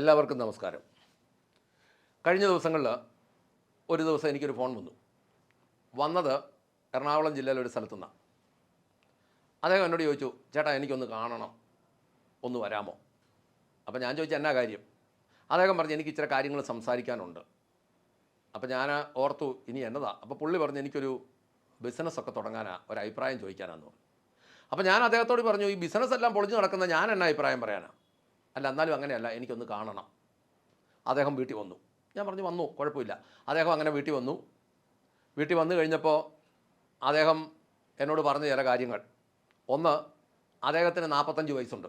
എല്ലാവർക്കും നമസ്കാരം. കഴിഞ്ഞ ദിവസങ്ങളിൽ ഒരു ദിവസം എനിക്കൊരു ഫോൺ വന്നു. വന്നത് എറണാകുളം ജില്ലയിലെ ഒരു സ്ഥലത്തു നിന്നാണ്. അദ്ദേഹം എന്നോട് ചോദിച്ചു ചേട്ടാ എനിക്കൊന്ന് കാണണം. ഒന്ന് വരാമോ? അപ്പോൾ ഞാൻ ചോദിച്ചു എന്നാ കാര്യം? അദ്ദേഹം പറഞ്ഞു എനിക്ക് ഇച്ചിരി കാര്യങ്ങൾ സംസാരിക്കാനുണ്ട്. അപ്പോൾ ഞാൻ ഓർത്തു ഇനി എന്നതാ? അപ്പോൾ പുള്ളി പറഞ്ഞു എനിക്കൊരു ബിസിനസ്സൊക്കെ തുടങ്ങാനാ ഒരു അഭിപ്രായം ചോദിക്കാനാന്ന് പറഞ്ഞു. അപ്പോൾ ഞാൻ അദ്ദേഹത്തോട് പറഞ്ഞു ഈ ബിസിനസ് എല്ലാം പൊളിഞ്ഞു നടക്കുന്ന ഞാൻ എന്നാ അഭിപ്രായം പറയാനാ? അല്ല എന്നാലും അങ്ങനെയല്ല എനിക്കൊന്ന് കാണണം. അദ്ദേഹം വീട്ടിൽ വന്നു. ഞാൻ പറഞ്ഞു വന്നു കുഴപ്പമില്ല. അദ്ദേഹം അങ്ങനെ വീട്ടിൽ വന്നു. വീട്ടിൽ വന്നു കഴിഞ്ഞപ്പോൾ അദ്ദേഹം എന്നോട് പറഞ്ഞ ചില കാര്യങ്ങൾ. ഒന്ന് അദ്ദേഹത്തിന് നാൽപ്പത്തഞ്ച് വയസ്സുണ്ട്.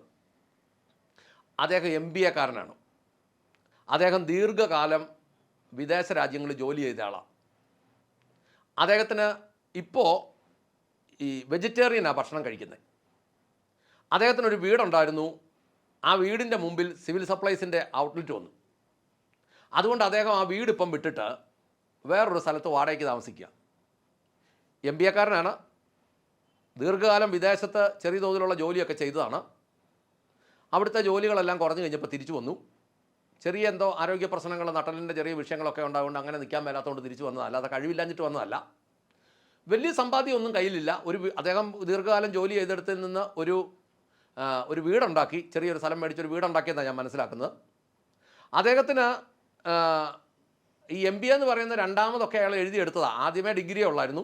അദ്ദേഹം എം ബി എക്കാരനാണ് അദ്ദേഹം ദീർഘകാലം വിദേശ രാജ്യങ്ങളിൽ ജോലി ചെയ്ത ആളാണ് അദ്ദേഹത്തിന് ഇപ്പോൾ ഈ വെജിറ്റേറിയനാണ് ഭക്ഷണം കഴിക്കുന്നത് അദ്ദേഹത്തിനൊരു വീടുണ്ടായിരുന്നു. ആ വീടിന്റെ മുമ്പിൽ സിവിൽ സപ്ലൈസിന്റെ ഔട്ട്ലെറ്റ് വന്നു. അതുകൊണ്ട് അദ്ദേഹം ആ വീട് ഇപ്പം വിട്ടിട്ട് വേറൊരു സ്ഥലത്ത് വാടകയ്ക്ക് താമസിക്കുക. എം ബി എക്കാരനാണ് ദീർഘകാലം വിദേശത്ത് ചെറിയ തോതിലുള്ള ജോലിയൊക്കെ ചെയ്തതാണ്. അവിടുത്തെ ജോലികളെല്ലാം കുറഞ്ഞു കഴിഞ്ഞപ്പോൾ തിരിച്ചു വന്നു. ചെറിയ എന്തോ ആരോഗ്യ പ്രശ്നങ്ങൾ നട്ടലിന്റെ ചെറിയ വിഷയങ്ങളൊക്കെ ഉണ്ടായതുകൊണ്ട് അങ്ങനെ നിൽക്കാൻ മേലാത്തതുകൊണ്ട് തിരിച്ചു വന്നതല്ല. അല്ലാതെ കഴിവില്ലാഞ്ഞിട്ട് വന്നതല്ല. വലിയ സമ്പാദ്യമൊന്നും കയ്യിലില്ല. ഒരു അദ്ദേഹം ദീർഘകാലം ജോലി ചെയ്തെടുത്തിൽ നിന്ന് ഒരു ഒരു വീടുണ്ടാക്കി ചെറിയൊരു സ്ഥലം മേടിച്ചൊരു വീടുണ്ടാക്കിയെന്നാണ് ഞാൻ മനസ്സിലാക്കുന്നത്. അദ്ദേഹത്തിന് ഈ എം ബി എന്ന് പറയുന്ന രണ്ടാമതൊക്കെ അയാൾ എഴുതിയെടുത്തതാണ് ആദ്യമേ ഡിഗ്രിയേ ഉള്ളായിരുന്നു.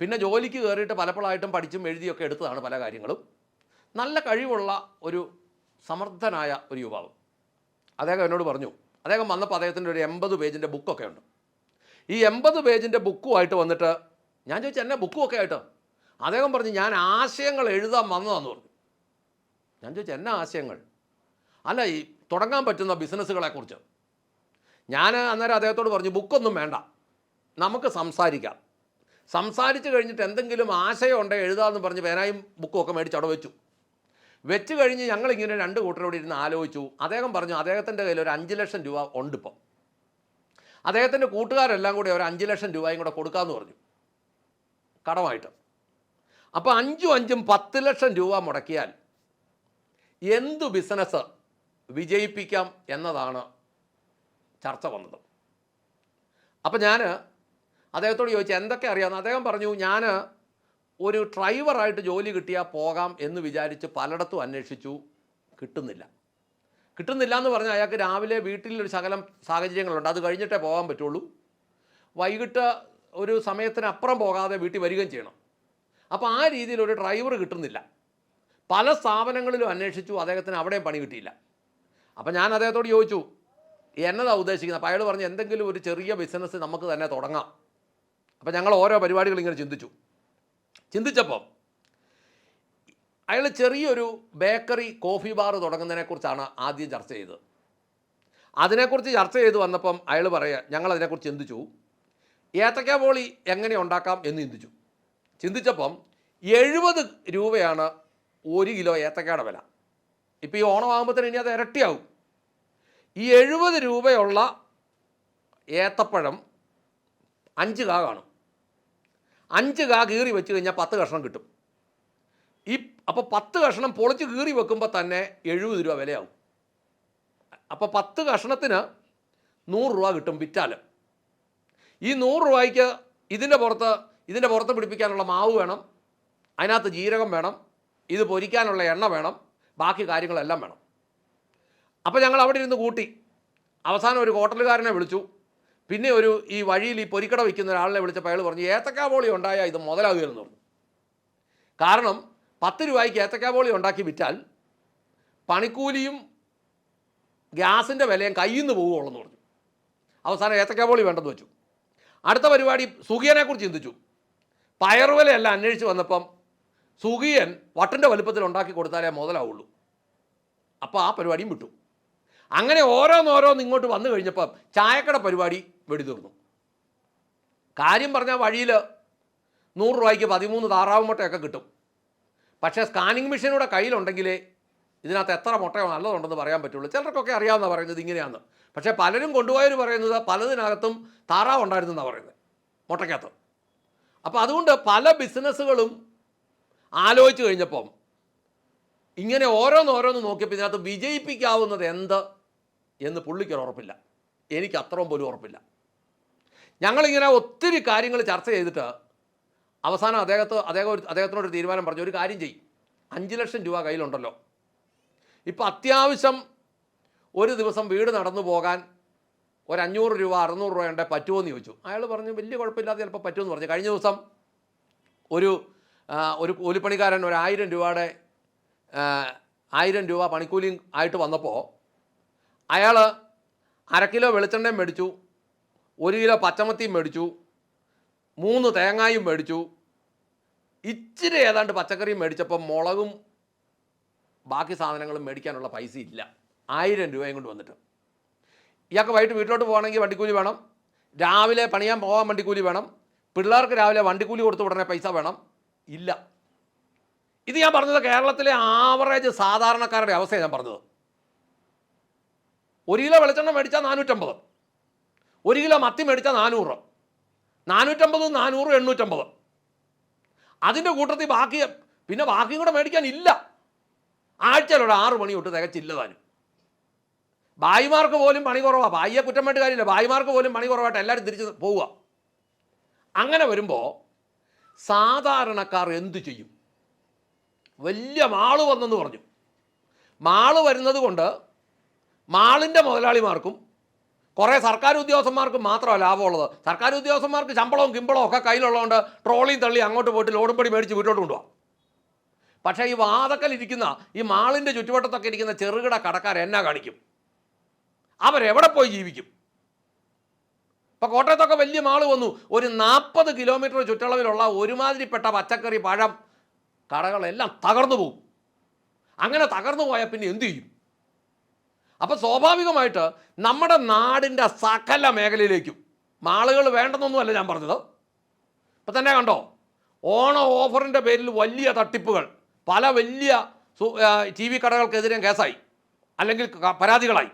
പിന്നെ ജോലിക്ക് കയറിയിട്ട് പലപ്പോഴായിട്ടും പഠിച്ചും എഴുതിയൊക്കെ എടുത്തതാണ് പല കാര്യങ്ങളും. നല്ല കഴിവുള്ള ഒരു സമർത്ഥനായ ഒരു യുവാവ്. അദ്ദേഹം എന്നോട് പറഞ്ഞു അദ്ദേഹം വന്നപ്പോൾ അദ്ദേഹത്തിന്റെ ഒരു എൺപത് പേജിന്റെ ബുക്കൊക്കെ ഉണ്ട്. ഈ എൺപത് പേജിന്റെ ബുക്കുമായിട്ട് വന്നിട്ട് ഞാൻ ചോദിച്ചു എന്നെ ബുക്കുമൊക്കെ ആയിട്ട്? അദ്ദേഹം പറഞ്ഞു ഞാൻ ആശയങ്ങൾ എഴുതാൻ വന്നതാന്ന് പറഞ്ഞു. ഞാൻ ചോദിച്ചു എന്നാ ആശയങ്ങൾ? അല്ല ഈ തുടങ്ങാൻ പറ്റുന്ന ബിസിനസ്സുകളെക്കുറിച്ച്. ഞാൻ അന്നേരം അദ്ദേഹത്തോട് പറഞ്ഞു ബുക്കൊന്നും വേണ്ട. നമുക്ക് സംസാരിക്കാം. സംസാരിച്ച് കഴിഞ്ഞിട്ട് എന്തെങ്കിലും ആശയം ഉണ്ടെങ്കിൽ എഴുതാമെന്ന് പറഞ്ഞ് പേനായും ബുക്കും ഒക്കെ മേടിച്ച് അവിടെ വെച്ചു. വെച്ച് കഴിഞ്ഞ് ഞങ്ങളിങ്ങനെ രണ്ട് കൂട്ടരോട് ഇരുന്ന് ആലോചിച്ചു. അദ്ദേഹം പറഞ്ഞു അദ്ദേഹത്തിന്റെ കയ്യിൽ ഒരു അഞ്ച് ലക്ഷം രൂപ ഉണ്ട് ഇപ്പം അദ്ദേഹത്തിന്റെ കൂട്ടുകാരെല്ലാം കൂടി ഒരു അഞ്ച് ലക്ഷം രൂപയും കൂടെ കൊടുക്കാമെന്ന് പറഞ്ഞു. കടമായിട്ട്. അപ്പോൾ അഞ്ചും അഞ്ചും പത്ത് ലക്ഷം രൂപ മുടക്കിയാൽ എന്തു ബിസിനസ് വിജയിപ്പിക്കാം എന്നതാണ് ചർച്ച വന്നത്. അപ്പം ഞാൻ അദ്ദേഹത്തോട് ചോദിച്ചു എന്തൊക്കെ അറിയാമെന്ന് അദ്ദേഹം പറഞ്ഞു ഞാൻ ഒരു ഡ്രൈവറായിട്ട് ജോലി കിട്ടിയാൽ പോകാം എന്ന് വിചാരിച്ച് പലയിടത്തും അന്വേഷിച്ചു. കിട്ടുന്നില്ല. കിട്ടുന്നില്ല എന്ന് പറഞ്ഞാൽ അയാൾക്ക് രാവിലെ വീട്ടിലൊരു ശകലം സാഹചര്യങ്ങളുണ്ട്. അത് കഴിഞ്ഞിട്ടേ പോകാൻ പറ്റുള്ളൂ. വൈകിട്ട് ഒരു സമയത്തിനപ്പുറം പോകാതെ വീട്ടിൽ വരികയും ചെയ്യണം. അപ്പോൾ ആ രീതിയിൽ ഒരു ഡ്രൈവർ കിട്ടുന്നില്ല. പല സ്ഥാപനങ്ങളിലും അന്വേഷിച്ചു അദ്ദേഹത്തിന് അവിടെയും പണി കിട്ടിയില്ല. അപ്പം ഞാൻ അദ്ദേഹത്തോട് ചോദിച്ചു എന്നതാ ഉദ്ദേശിക്കുന്നത്? അപ്പോൾ അയാൾ പറഞ്ഞു എന്തെങ്കിലും ഒരു ചെറിയ ബിസിനസ് നമുക്ക് തന്നെ തുടങ്ങാം. അപ്പോൾ ഞങ്ങൾ ഓരോ പരിപാടികൾ ഇങ്ങനെ ചിന്തിച്ചു. ചിന്തിച്ചപ്പോൾ അയാൾ ചെറിയൊരു ബേക്കറി കോഫി ബാർ തുടങ്ങുന്നതിനെക്കുറിച്ചാണ് ആദ്യം ചർച്ച ചെയ്തത്. അതിനെക്കുറിച്ച് ചർച്ച ചെയ്ത് വന്നപ്പം അയാൾ പറയുക ഞങ്ങൾ അതിനെക്കുറിച്ച് ചിന്തിച്ചു. ഏത്തക്ക പോളി എങ്ങനെ ഉണ്ടാക്കാം? എന്ന് ചിന്തിച്ചു. ചിന്തിച്ചപ്പം എഴുപത് രൂപയാണ് ഒരു കിലോ ഏത്തക്കയുടെ വില. ഇപ്പോൾ ഈ ഓണമാകുമ്പോഴത്തേന് ഇനി അത് ഇരട്ടിയാവും. ഈ എഴുപത് രൂപയുള്ള ഏത്തപ്പഴം അഞ്ച് കാ കാണും. അഞ്ച് കാ കീറി വെച്ച് കഴിഞ്ഞാൽ പത്ത് കഷ്ണം കിട്ടും. ഈ അപ്പോൾ പത്ത് കഷ്ണം പൊളിച്ച് കീറി വെക്കുമ്പോൾ തന്നെ എഴുപത് രൂപ വിലയാവും. അപ്പോൾ പത്ത് കഷ്ണത്തിന് നൂറ് രൂപ കിട്ടും വിറ്റാൽ ഈ നൂറ് രൂപയ്ക്ക് ഇതിന്റെ പുറത്ത് ഇതിന്റെ പുറത്ത് പിടിപ്പിക്കാനുള്ള മാവ് വേണം. അതിനകത്ത് ജീരകം വേണം. ഇത് പൊരിക്കാനുള്ള എണ്ണ വേണം ബാക്കി കാര്യങ്ങളെല്ലാം വേണം. അപ്പോൾ ഞങ്ങൾ അവിടെ ഇരുന്ന് കൂട്ടി. അവസാനം ഒരു ഹോട്ടലുകാരനെ വിളിച്ചു. പിന്നെ ഒരു ഈ വഴിയിൽ ഈ പൊരിക്കട വയ്ക്കുന്ന ഒരാളിനെ വിളിച്ചപ്പോൾ അയാൾ പറഞ്ഞു ഏത്തക്കാ ബോളി ഉണ്ടായാൽ ഇത് മുതലാകുകയെന്ന് പറഞ്ഞു. കാരണം പത്ത് രൂപയ്ക്ക് ഏത്തക്കാ ബോളി ഉണ്ടാക്കി വിറ്റാൽ പണിക്കൂലിയും ഗ്യാസിന്റെ വിലയും കയ്യിൽ നിന്ന് എന്ന് പറഞ്ഞു. അവസാനം ഏത്തക്കാ ബോളി വേണ്ടെന്ന് വെച്ചു. അടുത്ത പരിപാടി സുഖിയനെക്കുറിച്ച് ചിന്തിച്ചു. പയറുവിലയെല്ലാം അന്വേഷിച്ച് വന്നപ്പം സുഖിയൻ വട്ടന്റെ വലുപ്പത്തിൽ ഉണ്ടാക്കി കൊടുത്താലേ മുതലാവുള്ളൂ. അപ്പോൾ ആ പരിപാടിയും വിട്ടു. അങ്ങനെ ഓരോന്നോരോന്ന് ഇങ്ങോട്ട് വന്നു കഴിഞ്ഞപ്പം ചായക്കട പരിപാടി വെടിതീർന്നു കാര്യം പറഞ്ഞാൽ വഴിയിൽ നൂറ് രൂപയ്ക്ക് പതിമൂന്ന് താറാവ് മുട്ടയൊക്കെ കിട്ടും. പക്ഷേ സ്കാനിങ് മെഷീനൂടെ കയ്യിലുണ്ടെങ്കിലേ ഇതിനകത്ത് എത്ര മുട്ടയോ നല്ലതുണ്ടെന്ന് പറയാൻ പറ്റുള്ളൂ. ചിലർക്കൊക്കെ അറിയാമെന്നാണ് പറയുന്നത് ഇങ്ങനെയാണ്. പക്ഷേ പലരും കൊണ്ടുപോയവർ പറയുന്നത് പലതിനകത്തും താറാവ് ഉണ്ടായിരുന്നെന്നാണ് പറയുന്നത് മുട്ടയ്ക്കകത്ത്. അപ്പോൾ അതുകൊണ്ട് പല ബിസിനസ്സുകളും ആലോചിച്ച് കഴിഞ്ഞപ്പം ഇങ്ങനെ ഓരോന്നോരോന്ന് നോക്കിയപ്പോൾ ഇതിനകത്ത് വിജയിപ്പിക്കാവുന്നത് എന്ത് എന്ന് പുള്ളിക്കൊരു ഉറപ്പില്ല. എനിക്ക് അത്രയും പോലും ഉറപ്പില്ല. ഞങ്ങളിങ്ങനെ ഒത്തിരി കാര്യങ്ങൾ ചർച്ച ചെയ്തിട്ട് അവസാനം അദ്ദേഹത്തെ അദ്ദേഹം ഒരു തീരുമാനം പറഞ്ഞു ഒരു കാര്യം ചെയ്യും. അഞ്ച് ലക്ഷം രൂപ കയ്യിലുണ്ടല്ലോ. ഇപ്പം അത്യാവശ്യം ഒരു ദിവസം വീട് നടന്നു പോകാൻ ഒരു അഞ്ഞൂറ് രൂപ അറുന്നൂറ് രൂപ ഉണ്ടെ പറ്റുമോ എന്ന് ചോദിച്ചു. അയാൾ പറഞ്ഞു വലിയ കുഴപ്പമില്ലാതെ ചിലപ്പോൾ പറ്റുമെന്ന് പറഞ്ഞു. കഴിഞ്ഞ ദിവസം ഒരു ഒരു കൂലിപ്പണിക്കാരൻ ഒരു ആയിരം രൂപയുടെ ആയിരം രൂപ പണിക്കൂലി ആയിട്ട് വന്നപ്പോൾ അയാൾ അര കിലോ വെളിച്ചെണ്ണയും മേടിച്ചു ഒരു കിലോ പച്ചമത്തിയും മേടിച്ചു മൂന്ന് തേങ്ങായും മേടിച്ചു ഇച്ചിരി ഏതാണ്ട് പച്ചക്കറിയും മേടിച്ചപ്പോൾ മുളകും ബാക്കി സാധനങ്ങളും മേടിക്കാനുള്ള പൈസ ഇല്ല. ആയിരം രൂപയും കൊണ്ട് വന്നിട്ട്. ഇയാൾക്ക് വൈകിട്ട് വീട്ടിലോട്ട് പോകണമെങ്കിൽ വണ്ടിക്കൂലി വേണം. രാവിലെ പണിയാൻ പോകാൻ വണ്ടിക്കൂലി വേണം. പിള്ളേർക്ക് രാവിലെ വണ്ടിക്കൂലി കൊടുത്ത് ഉടനെ പൈസ വേണം. ഇല്ല. ഇത് ഞാൻ പറഞ്ഞത് കേരളത്തിലെ ആവറേജ് സാധാരണക്കാരുടെ അവസ്ഥയാണ് ഞാൻ പറഞ്ഞത്. ഒരു കിലോ വെളിച്ചെണ്ണ മേടിച്ചാൽ നാനൂറ്റമ്പത്. ഒരു കിലോ മത്തി മേടിച്ചാൽ നാനൂറ്. നാനൂറ്റമ്പത് നാനൂറ് എണ്ണൂറ്റമ്പത്. അതിന്റെ കൂട്ടത്തിൽ ബാക്കി പിന്നെ ബാക്കിയും കൂടെ മേടിക്കാൻ ഇല്ല. ആഴ്ചയിലൂടെ ആറ് മണി തൊട്ട് തികച്ചില്ല താനും. ഭായിമാർക്ക് പോലും പണി കുറവാണ് ഭായിയെ കുറ്റം വേണ്ട കാര്യമില്ല. ഭായിമാർക്ക് പോലും പണി കുറവായിട്ട് എല്ലാവരും തിരിച്ച് പോവുക. അങ്ങനെ വരുമ്പോൾ സാധാരണക്കാർ എന്തു ചെയ്യും? വലിയ മാൾ വന്നെന്ന് പറഞ്ഞു. മാൾ വരുന്നത് കൊണ്ട് മാളിന്റെ മുതലാളിമാർക്കും കുറേ സർക്കാർ ഉദ്യോഗസ്ഥന്മാർക്കും മാത്രമാണ് ലാഭമുള്ളത് സർക്കാർ ഉദ്യോഗസ്ഥന്മാർക്ക് ശമ്പളവും കിമ്പളവും ഒക്കെ കയ്യിലുള്ളതുകൊണ്ട് ട്രോളിയും തള്ളി അങ്ങോട്ട് പോയിട്ട് ലോഡും പടി മേടിച്ച് വീട്ടിലോട്ട് കൊണ്ടുപോകാം പക്ഷേ ഈ വാതക്കൽ ഇരിക്കുന്ന ഈ മാളിന്റെ ചുറ്റുവട്ടത്തൊക്കെ ഇരിക്കുന്ന ചെറുകിട കടക്കാർ എന്നാ കാണിക്കും. അവരെവിടെ പോയി ജീവിക്കും? ഇപ്പം കോട്ടയത്തൊക്കെ വലിയ മാൾ വന്നു. ഒരു നാൽപ്പത് കിലോമീറ്റർ ചുറ്റളവിലുള്ള ഒരുമാതിരിപ്പെട്ട പച്ചക്കറി പഴം കടകളെല്ലാം തകർന്നു പോകും. അങ്ങനെ തകർന്നു പോയാൽ പിന്നെ എന്തു ചെയ്യും? അപ്പോൾ സ്വാഭാവികമായിട്ട് നമ്മുടെ നാടിന്റെ സകല മേഖലയിലേക്കും മാളുകൾ വേണ്ടെന്നൊന്നുമല്ല ഞാൻ പറഞ്ഞത്. ഇപ്പം തന്നെ കണ്ടോ? ഓണ ഓഫറിന്റെ പേരിൽ വലിയ തട്ടിപ്പുകൾ. പല വലിയ ടി വി കടകൾക്കെതിരെ കേസായി. അല്ലെങ്കിൽ പരാതികളായി.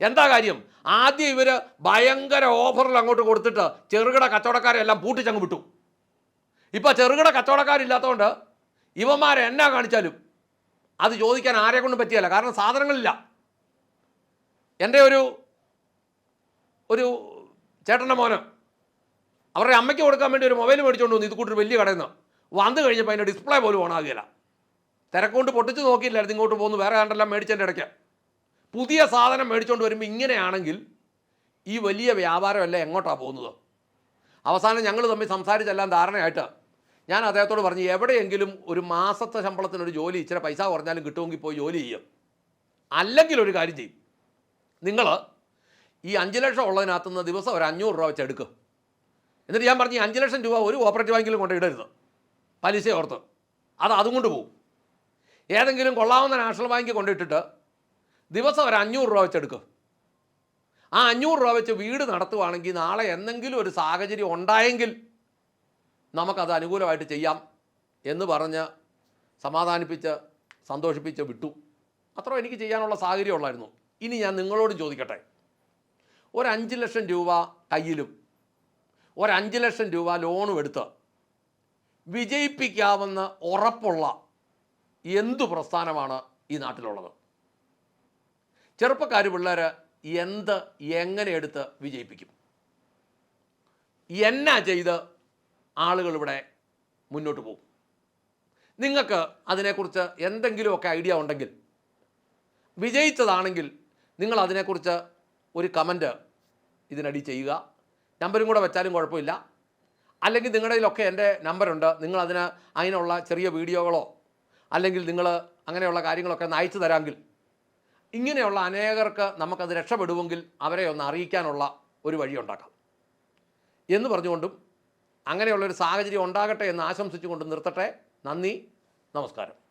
എന്താ കാര്യം? ആദ്യം ഇവർ ഭയങ്കര ഓഫറിൽ അങ്ങോട്ട് കൊടുത്തിട്ട് ചെറുകിട കച്ചവടക്കാരെല്ലാം പൂട്ടിച്ചങ്ങ് വിട്ടു. ഇപ്പോൾ ചെറുകിട കച്ചവടക്കാരില്ലാത്തതുകൊണ്ട് ഇവന്മാരെ എന്നാ കാണിച്ചാലും അത് ചോദിക്കാൻ ആരെ കൊണ്ടും പറ്റിയല്ല. കാരണം സാധനങ്ങളില്ല. എന്റെ ഒരു ഒരു ചേട്ടന്റെ മോന് അവരുടെ അമ്മയ്ക്ക് കൊടുക്കാൻ വേണ്ടി ഒരു മൊബൈൽ മേടിച്ചുകൊണ്ട് വന്നു. ഇത് കൂട്ടൊരു വലിയ കടയിൽ നിന്ന്. വന്നു കഴിഞ്ഞപ്പോൾ അതിന്റെ ഡിസ്പ്ലേ പോലും ഓണാകുകയില്ല. തിരക്കൊണ്ട് പൊട്ടിച്ച് നോക്കിയില്ലായിരുന്നു. ഇങ്ങോട്ട് പോകുന്നു. വേറെ കണ്ടെല്ലാം മേടിച്ചതിന്റെ ഇടയ്ക്ക്. പുതിയ സാധനം മേടിച്ചുകൊണ്ട് വരുമ്പോൾ ഇങ്ങനെയാണെങ്കിൽ ഈ വലിയ വ്യാപാരമല്ല എങ്ങോട്ടാണ് പോകുന്നത്? അവസാനം ഞങ്ങൾ തമ്മിൽ സംസാരിച്ചെല്ലാം ധാരണയായിട്ട് ഞാൻ അദ്ദേഹത്തോട് പറഞ്ഞു എവിടെയെങ്കിലും ഒരു മാസത്തെ ശമ്പളത്തിനൊരു ജോലി ഇച്ചിരി പൈസ കുറഞ്ഞാലും കിട്ടുമെങ്കിൽ പോയി ജോലി ചെയ്യും. അല്ലെങ്കിൽ ഒരു കാര്യം ചെയ്യും. നിങ്ങൾ ഈ അഞ്ച് ലക്ഷം ഉള്ളതിനകത്ത് നിന്ന് ദിവസം ഒരു അഞ്ഞൂറ് രൂപ വെച്ച് എടുക്കും. എന്നിട്ട് ഞാൻ പറഞ്ഞു അഞ്ച് ലക്ഷം രൂപ ഒരു കോപ്പറേറ്റീവ് ബാങ്കിലും കൊണ്ട് ഇടരുത്. പലിശ ഓർത്ത്. അത് അതും കൊണ്ട് പോകും ഏതെങ്കിലും കൊള്ളാവുന്ന നാഷണൽ ബാങ്കിൽ കൊണ്ടിട്ടിട്ട് ദിവസം ഒരു അഞ്ഞൂറ് രൂപ വെച്ചെടുക്കും. ആ അഞ്ഞൂറ് രൂപ വെച്ച് വീട് നടത്തുവാണെങ്കിൽ നാളെ എന്തെങ്കിലും ഒരു സാഹചര്യം ഉണ്ടായെങ്കിൽ നമുക്കത് അനുകൂലമായിട്ട് ചെയ്യാം എന്ന് പറഞ്ഞ് സമാധാനിപ്പിച്ച് സന്തോഷിപ്പിച്ച് വിട്ടു. അത്ര എനിക്ക് ചെയ്യാനുള്ള സാഹചര്യം ഉള്ളായിരുന്നു. ഇനി ഞാൻ നിങ്ങളോട് ചോദിക്കട്ടെ. ഒരു ലക്ഷം രൂപ കയ്യിലും ഒരു ലക്ഷം രൂപ ലോണും എടുത്ത് വിജയിപ്പിക്കാമെന്ന് ഉറപ്പുള്ള എന്തു പ്രസ്ഥാനമാണ് ഈ നാട്ടിലുള്ളത്? ചെറുപ്പക്കാർ പിള്ളേർ എന്ത് എങ്ങനെ എടുത്ത് വിജയിപ്പിക്കും? എന്നാ ചെയ്ത് ആളുകൾ ഇവിടെ മുന്നോട്ട് പോകും? നിങ്ങൾക്ക് അതിനെക്കുറിച്ച് എന്തെങ്കിലുമൊക്കെ ഐഡിയ ഉണ്ടെങ്കിൽ വിജയിച്ചതാണെങ്കിൽ നിങ്ങൾ അതിനെക്കുറിച്ച് ഒരു കമന്റ് ഇതിനടി ചെയ്യുക. നമ്പരും കൂടെ വെച്ചാലും കുഴപ്പമില്ല. അല്ലെങ്കിൽ നിങ്ങളുടെ കയ്യിലൊക്കെ എന്റെ നമ്പറുണ്ട്. നിങ്ങൾ അതിന് അതിനുള്ള ചെറിയ വീഡിയോകളോ അല്ലെങ്കിൽ നിങ്ങൾ അങ്ങനെയുള്ള കാര്യങ്ങളൊക്കെ ഒന്ന് അയച്ചു തരാമെങ്കിൽ ഇങ്ങനെയുള്ള അനേകർക്ക് നമുക്കത് രക്ഷപ്പെടുമെങ്കിൽ അവരെ ഒന്ന് അറിയിക്കാനുള്ള ഒരു വഴി ഉണ്ടാക്കാം. എന്ന് പറഞ്ഞുകൊണ്ടും അങ്ങനെയുള്ളൊരു സാഹചര്യം ഉണ്ടാകട്ടെ എന്ന് ആശംസിച്ചുകൊണ്ട് നിർത്തട്ടെ. നന്ദി. നമസ്കാരം.